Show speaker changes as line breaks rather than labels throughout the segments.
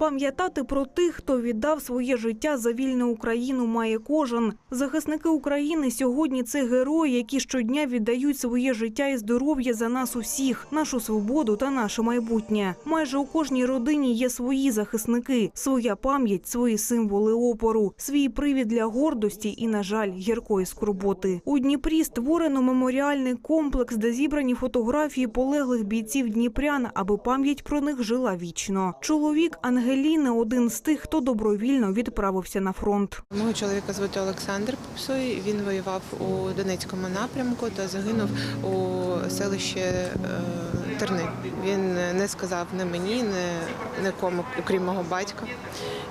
Пам'ятати про тих, хто віддав своє життя за вільну Україну, має кожен. Захисники України сьогодні це герої, які щодня віддають своє життя і здоров'я за нас усіх, нашу свободу та наше майбутнє. Майже у кожній родині є свої захисники, своя пам'ять, свої символи опору, свій привід для гордості і, на жаль, гіркої скорботи. У Дніпрі створено меморіальний комплекс, де зібрані фотографії полеглих бійців Дніпрян, аби пам'ять про них жила вічно. Чоловік Ангеліни один з тих, хто добровільно відправився на фронт.
Мого чоловіка звати Олександр Попсой. Він воював у Донецькому напрямку та загинув у селищі е, Терни. Він не сказав не мені, не нікому, окрім мого батька.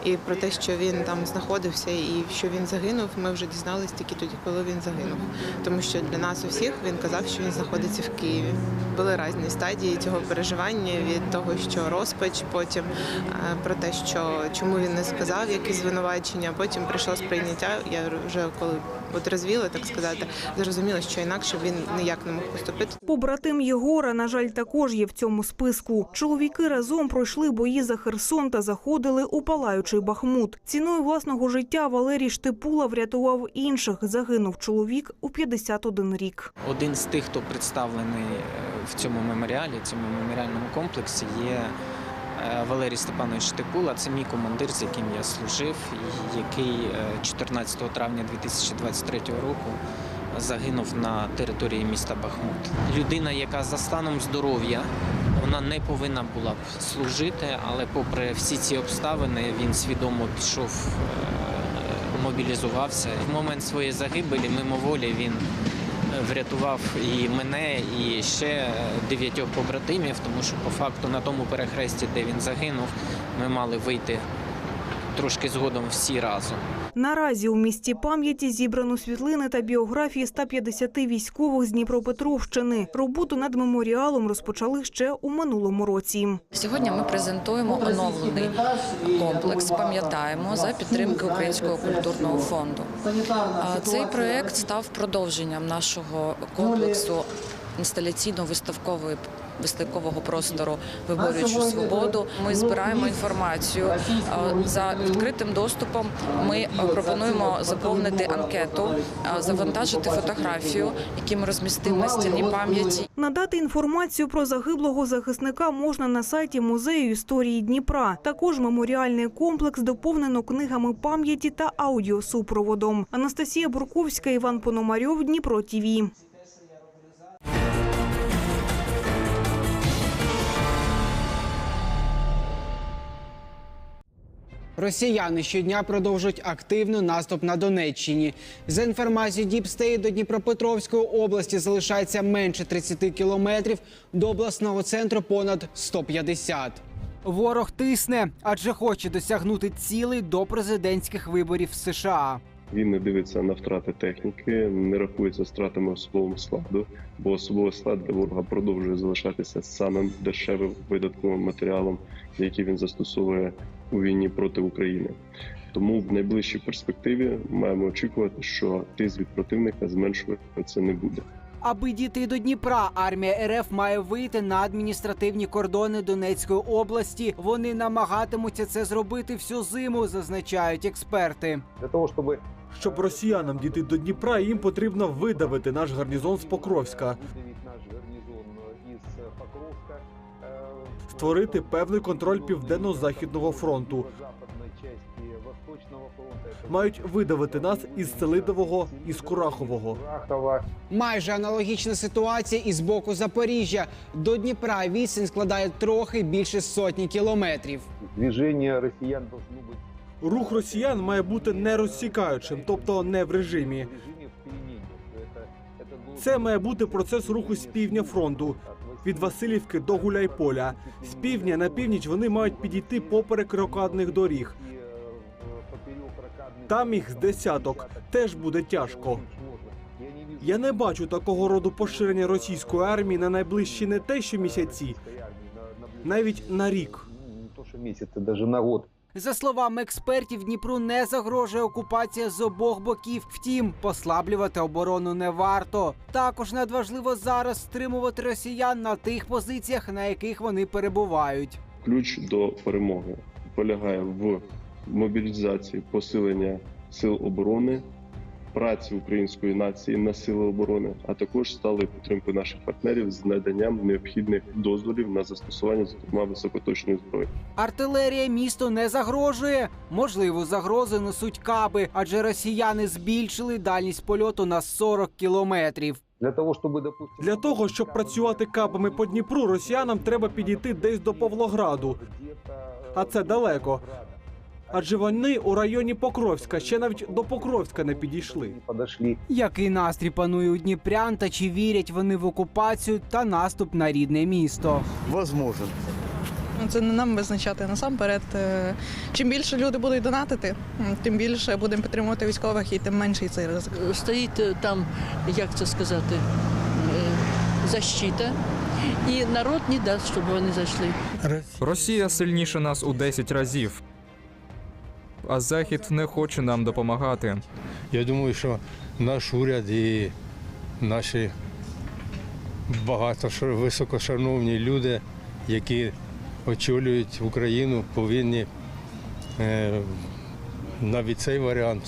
І про те, що він там знаходився і що він загинув, ми вже дізналися тільки тоді, коли він загинув. Тому що для нас усіх він казав, що він знаходиться в Києві. Були різні стадії цього переживання від того, що розпач, потім е, про те, що чому він не сказав, які звинувачення. Потім прийшло сприйняття. Я вже коли от розвіла, так сказати, зрозуміла, що інакше він ніяк не мог поступити.
Побратим Єгора, на жаль, також є в цьому списку. Чоловіки разом пройшли бої за Херсон та заходили у палаючий Бахмут. Ціною власного життя Валерій Штипула врятував інших. Загинув чоловік у 51 рік.
Один з тих, хто представлений е, в цьому меморіалі, цьому меморіальному комплексі, є е, Валерій Степанович Штипула. Це мій командир, з яким я служив, який е, 14 травня 2023 року загинув на території міста Бахмут. Людина, яка за станом здоров'я. Вона не повинна була б служити, але попри всі ці обставини він свідомо пішов, е, мобілізувався. В момент своєї загибелі мимоволі він врятував і мене, і ще е, дев'ятьох побратимів, тому що по факту на тому перехресті, де він загинув, ми мали вийти трошки згодом всі разом.
Наразі у місті пам'яті зібрано світлини та біографії 150 військових з Дніпропетровщини. Роботу над меморіалом розпочали ще у минулому році.
Сьогодні ми презентуємо оновлений комплекс. Пам'ятаємо за підтримки Українського культурного фонду. Цей проект став продовженням нашого комплексу інсталяційно-виставкової виставкового простору виборюючи свободу. Ми збираємо інформацію за відкритим доступом. Ми е, пропонуємо заповнити анкету, завантажити фотографію, які ми розмістимо на стіні пам'яті.
Надати інформацію про загиблого захисника можна на сайті музею історії Дніпра. Також меморіальний комплекс доповнено книгами пам'яті та аудіосупроводом. Анастасія Бурковська, Іван Пономарьов, Дніпро ТІВІ.
Росіяни щодня продовжують активний наступ на Донеччині. За інформацією Діпстей до Дніпропетровської області залишається менше 30 кілометрів, до обласного центру понад 150. Ворог тисне, адже хоче досягнути цілей до президентських виборів США.
Він не дивиться на втрати техніки, не рахується з втратами особового складу, бо особовий склад для ворога продовжує залишатися самим дешевим видатковим матеріалом, який він застосовує у війні проти України. Тому в найближчій перспективі маємо очікувати, що тиск від противника зменшуватися не буде.
Аби дійти до Дніпра, армія РФ має вийти на адміністративні кордони Донецької області. Вони намагатимуться це зробити всю зиму, зазначають експерти.
для того, чтобы
Щоб росіянам дійти до Дніпра, їм потрібно видавити наш гарнізон з Покровська,
выдавить наш гарнизон э, из э, Покровска, э,
створити певний контроль південно-західного фронту.
западной части Восточного фронта. Это
Мають видавити нас із Селидового і з Курахового.
Курахово.
Майже аналогічна ситуація і з боку Запоріжжя. До Дніпра відстань складає трохи більше сотні кілометрів.
Движение россиян должно быть
Рух росіян має бути не розсікаючим, тобто не в режимі.
в режиме в перемене. Это, это должен
Це
быть
має бути процес руху з півдня фронту.
от Василия
Від Васильівки до Гуляйполя. З півдня на північ вони мають підійти поперек рокадних доріг.
и, э, в- поперек ракадных
Там їх з
дорог,
десяток. Теж буде тяжко.
очень сложно. Я не вижу
Я не бачу такого роду поширення російської армії на найближчі не те, що місяці,
российской армии на- на
навіть на рік.
Ну, не то, что месяцы, даже на год.
За словами експертів, Дніпру не загрожує окупація з обох боків. Втім, послаблювати оборону не варто. Також надважливо зараз стримувати росіян на тих позиціях, на яких вони перебувають.
Ключ до перемоги полягає в мобілізації посилення сил оборони, праці української нації на сили оборони, а також сталої підтримки наших партнерів з наданням необхідних дозволів на застосування, зокрема високоточної зброї.
Артилерія місту не загрожує. Можливу загрозу несуть каби, адже росіяни збільшили дальність польоту на 40 кілометрів.
Для того, чтобы, допустим...
Для того, щоб працювати кабами по Дніпру, росіянам треба підійти десь до Павлограду, а це далеко. Адже вони у районі Покровська ще навіть до Покровська не підійшли.
Який настрій панує у Дніпрян та чи вірять вони в окупацію та наступ на рідне місто?
Возможен.
Ну, Це не нам визначати насамперед. е, Чим більше люди будуть донатити, тим більше будемо підтримувати військових і тим менший цей ризик.
стоїть е, там, як це сказати, е, защита, і народ не дасть, щоб вони зайшли.
Росія сильніше нас у 10 разів. А Захід не хоче нам допомагати.
Я думаю, що наш уряд і наші багато високошановні люди, які очолюють Україну, повинні е, навіть цей варіант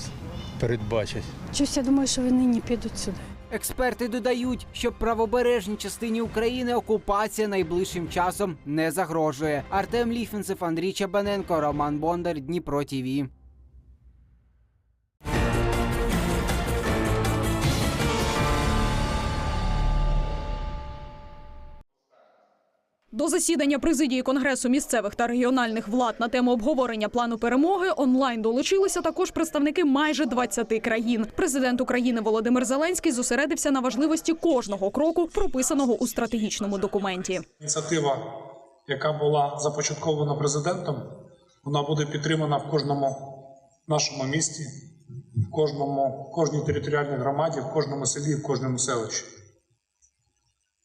передбачити.
Чусь я думаю, що вони не підуть сюди.
Експерти додають, що правобережній частині України окупація найближчим часом не загрожує. Артем Ліфінцев, Андрій Чабаненко, Роман Бондар, Дніпро ТІВІ.
До засідання президії Конгресу місцевих та регіональних влад на тему обговорення плану перемоги онлайн долучилися також представники майже 20 країн. Президент України Володимир Зеленський зосередився на важливості кожного кроку, прописаного у стратегічному документі.
Ініціатива, яка була започаткована президентом, вона буде підтримана в кожному нашому місті, в кожному, в кожній територіальній громаді, в кожному селі, в кожному селищі.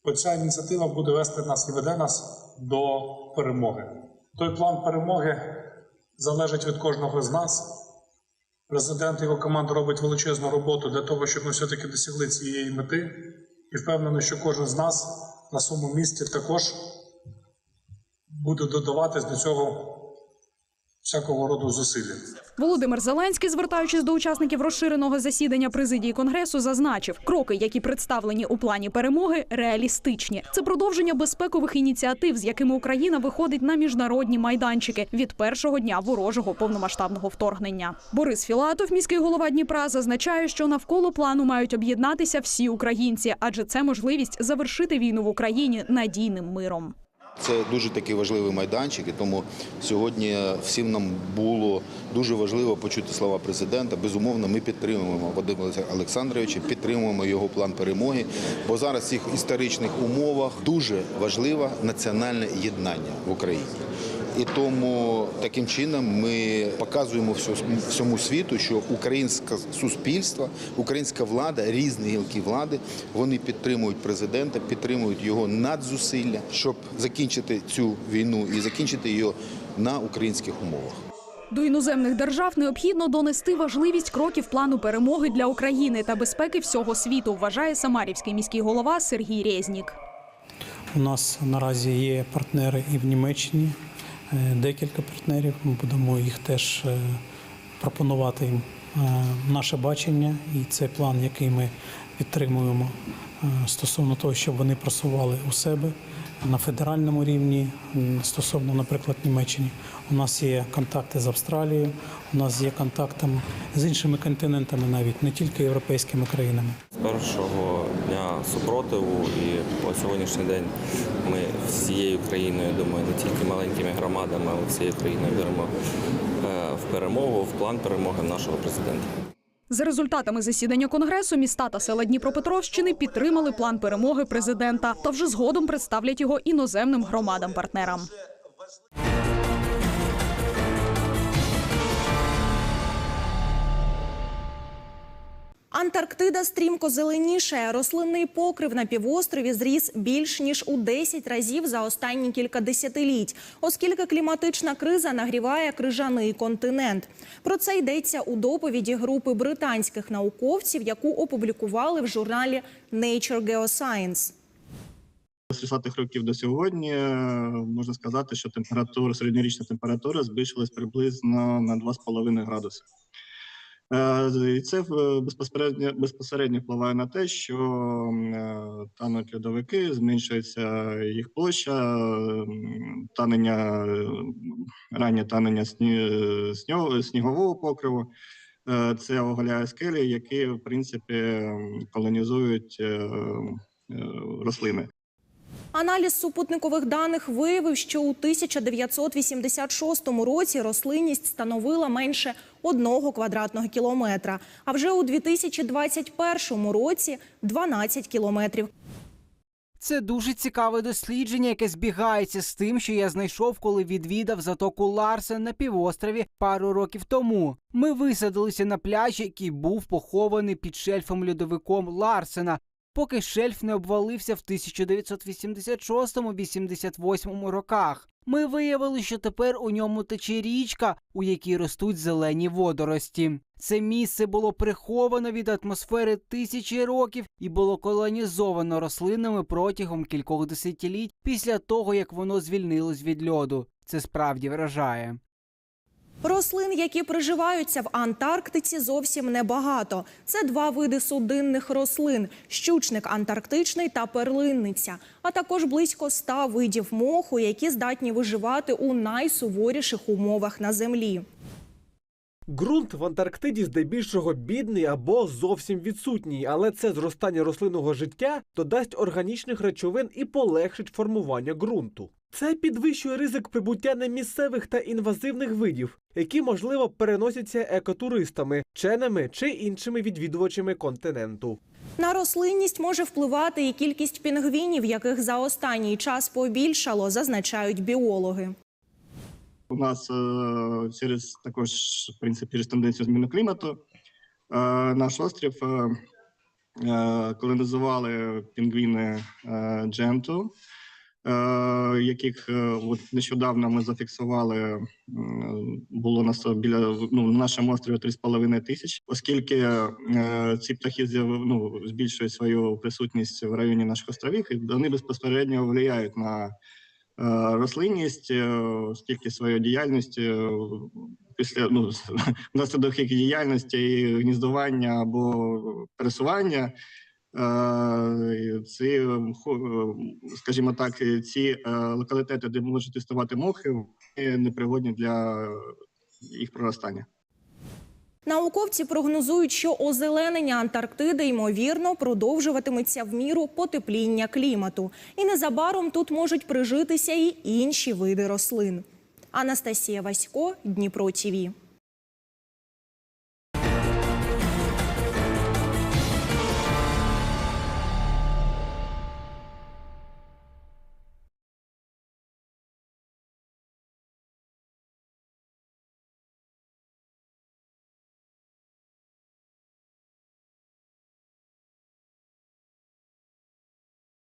Оця ініціатива буде вести нас і веде нас до перемоги. Той план перемоги залежить від кожного з нас. Президент і його команда робить величезну роботу для того, щоб ми все-таки досягли цієї мети. І впевнений, що кожен з нас на своєму місці також буде додаватись до цього всякого роду зусилля.
Володимир Зеленський, звертаючись до учасників розширеного засідання президії конгресу, зазначив, кроки, які представлені у плані перемоги, реалістичні. Це продовження безпекових ініціатив, з якими Україна виходить на міжнародні майданчики від першого дня ворожого повномасштабного вторгнення. Борис Філатов, міський голова Дніпра, зазначає, що навколо плану мають об'єднатися всі українці, адже це можливість завершити війну в Україні надійним миром.
Це дуже такий важливий майданчик, і тому сьогодні всім нам було дуже важливо почути слова президента. Безумовно, ми підтримуємо Вадима Олександровича, підтримуємо його план перемоги. Бо зараз в цих історичних умовах дуже важливе національне єднання в Україні. І тому таким чином ми показуємо всьому світу, що українське суспільство, українська влада, різні гілки влади, вони підтримують президента, підтримують його надзусилля, щоб закінчити цю війну і закінчити її на українських умовах.
До іноземних держав необхідно донести важливість кроків плану перемоги для України та безпеки всього світу, вважає самарівський міський голова Сергій Резнік.
У нас наразі є партнери і в Німеччині, декілька партнерів. Ми будемо їх теж е, пропонувати їм е, наше бачення і цей план, який ми підтримуємо е, стосовно того, щоб вони просували у себе на федеральному рівні стосовно, наприклад, Німеччини. У нас є контакти з Австралією, у нас є контакти з іншими континентами, навіть не тільки європейськими країнами.
З першого дня супротиву і по сьогоднішній день ми всією країною, думаю, не тільки маленькими громадами, але всією країною віримо е, в перемогу, в план перемоги нашого президента.
За результатами засідання конгресу міста та села Дніпропетровщини підтримали план перемоги президента та вже згодом представлять його іноземним громадам-партнерам.
Антарктида стрімко зеленішає. Рослинний покрив на півострові зріс більш ніж у 10 разів за останні кілька десятиліть, оскільки кліматична криза нагріває крижаний континент. Про це йдеться у доповіді групи британських науковців, яку опублікували в журналі Nature Geoscience.
З 30-х років до сьогодні е, можна сказати, що температура, середньорічна температура збільшилась приблизно на 2,5 градуси. Е, І це е, безпосередньо безпосередньо впливає на те, що е, тануть льодовики, зменшується їх площа, танення раннє танення сні, снього- снігового покриву. Це оголяє скелі, які в принципі колонізують рослини.
Аналіз супутникових даних виявив, що у 1986 році рослинність становила менше одного квадратного кілометра, а вже у 2021 році 12 кілометрів.
Це дуже цікаве дослідження, яке збігається з тим, що я знайшов, коли відвідав затоку Ларсен на півострові пару років тому. Ми висадилися на пляжі, який був похований під шельфом льодовиком Ларсена, поки шельф не обвалився в 1986-88 роках. Ми виявили, що тепер у ньому тече річка, у якій ростуть зелені водорості. Це місце було приховано від атмосфери тисячі років і було колонізовано рослинами протягом кількох десятиліть після того, як воно звільнилось від льоду. Це справді вражає.
Рослин, які приживаються в Антарктиці, зовсім небагато. Це два види судинних рослин: щучник антарктичний та перлинниця, а також близько ста видів моху, які здатні виживати у найсуворіших умовах на землі.
Ґрунт в Антарктиді здебільшого бідний або зовсім відсутній, але це зростання рослинного життя додасть органічних речовин і полегшить формування ґрунту. Це підвищує ризик прибуття немісцевих та інвазивних видів, які можливо переносяться екотуристами, вченими чи іншими відвідувачами континенту.
На рослинність може впливати і кількість пінгвінів, яких за останній час побільшало, зазначають біологи.
У нас е, через також в принципі через тенденцію зміни клімату е, наш острів е, колонізували пінгвіни дженту, яких е, от нещодавно ми зафіксували. Було нас біля ну на нашому острові 3,5 тисяч, оскільки е, ці птахи ну, збільшують свою присутність в районі наших островів, і вони безпосередньо впливають на е, рослинність, е, оскільки своєю діяльністю е, після ну внаслідок їх діяльності і гніздування або пересування. Е, Ці, хо- е, скажімо так, ці е, локалітети, де можуть існувати мохи, непригодні для їх проростання.
Науковці прогнозують, що озеленення Антарктиди ймовірно продовжуватиметься в міру потепління клімату, і незабаром тут можуть прижитися і інші види рослин. Анастасія Васько, Дніпро ТІВІ.